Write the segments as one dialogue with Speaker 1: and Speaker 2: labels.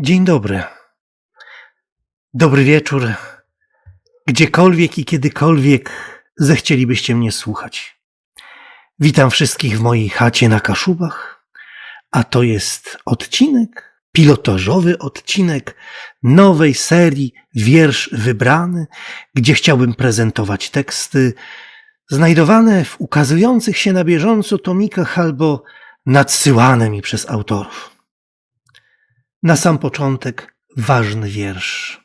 Speaker 1: Dzień dobry. Dobry wieczór. Gdziekolwiek i kiedykolwiek zechcielibyście mnie słuchać. Witam wszystkich w mojej chacie na Kaszubach, a to jest odcinek, pilotażowy odcinek nowej serii Wiersz Wybrany, gdzie chciałbym prezentować teksty znajdowane w ukazujących się na bieżąco tomikach albo nadsyłane mi przez autorów. Na sam początek ważny wiersz.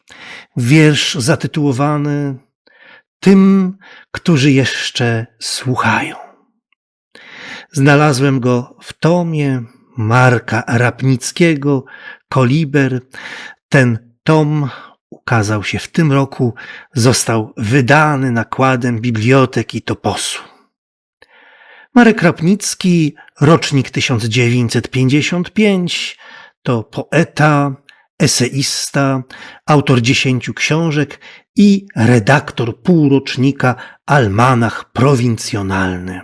Speaker 1: Wiersz zatytułowany Tym, którzy jeszcze słuchają. Znalazłem go w tomie Marka Rapnickiego, Koliber. Ten tom ukazał się w tym roku, został wydany nakładem Biblioteki Toposu. Marek Rapnicki, rocznik 1955, to poeta, eseista, autor dziesięciu książek i redaktor półrocznika Almanach Prowincjonalny.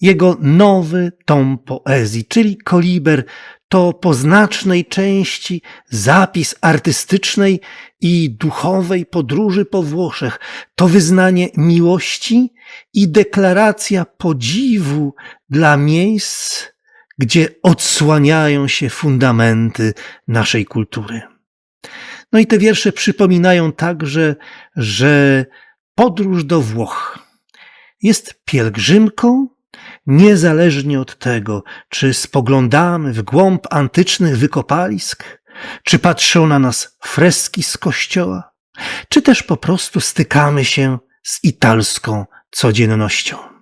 Speaker 1: Jego nowy tom poezji, czyli Koliber, to po znacznej części zapis artystycznej i duchowej podróży po Włoszech, to wyznanie miłości i deklaracja podziwu dla miejsc, gdzie odsłaniają się fundamenty naszej kultury. No i te wiersze przypominają także, że podróż do Włoch jest pielgrzymką, niezależnie od tego, czy spoglądamy w głąb antycznych wykopalisk, czy patrzą na nas freski z kościoła, czy też po prostu stykamy się z italską codziennością.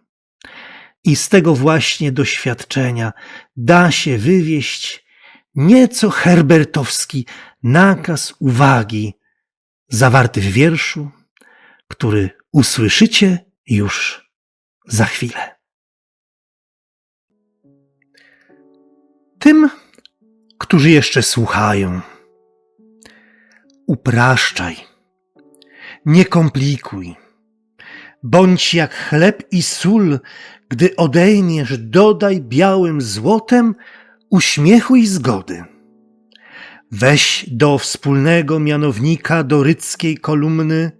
Speaker 1: I z tego właśnie doświadczenia da się wywieść nieco herbertowski nakaz uwagi zawarty w wierszu, który usłyszycie już za chwilę. Tym, którzy jeszcze słuchają, upraszczaj, nie komplikuj. Bądź jak chleb i sól, gdy odejmiesz, dodaj białym złotem uśmiechu i zgody. Weź do wspólnego mianownika doryckiej kolumny,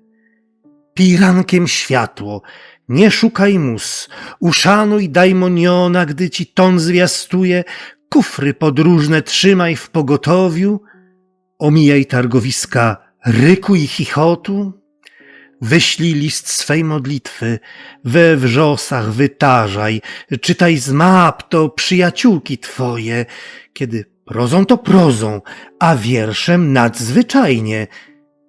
Speaker 1: pij rankiem światło, nie szukaj mus, uszanuj daimoniona, gdy ci ton zwiastuje, kufry podróżne trzymaj w pogotowiu, omijaj targowiska ryku i chichotu, Wyślij list swej modlitwy, we wrzosach wytarzaj, czytaj z map to przyjaciółki twoje, kiedy prozą to prozą, a wierszem nadzwyczajnie.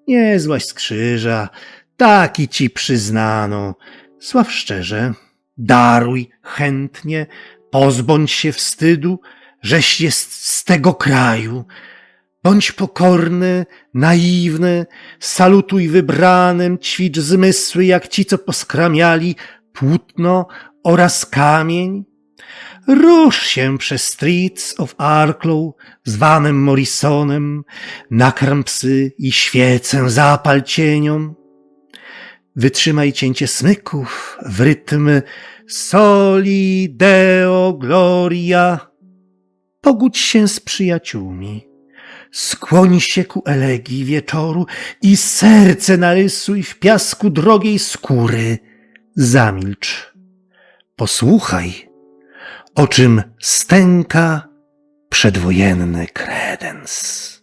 Speaker 1: Nie złaś z krzyża, taki ci przyznano. Sław szczerze, daruj chętnie, pozbądź się wstydu, żeś jest z tego kraju. Bądź pokorny, naiwny, salutuj wybranym, ćwicz zmysły jak ci, co poskramiali płótno oraz kamień. Rusz się przez streets of Arklow, zwanym Morrisonem, nakarm psy i świecę zapal cieniom. Wytrzymaj cięcie smyków w rytm Soli Deo Gloria. Pogódź się z przyjaciółmi. Skłoń się ku elegii wieczoru i serce narysuj w piasku drogiej skóry. Zamilcz. Posłuchaj, o czym stęka przedwojenny kredens.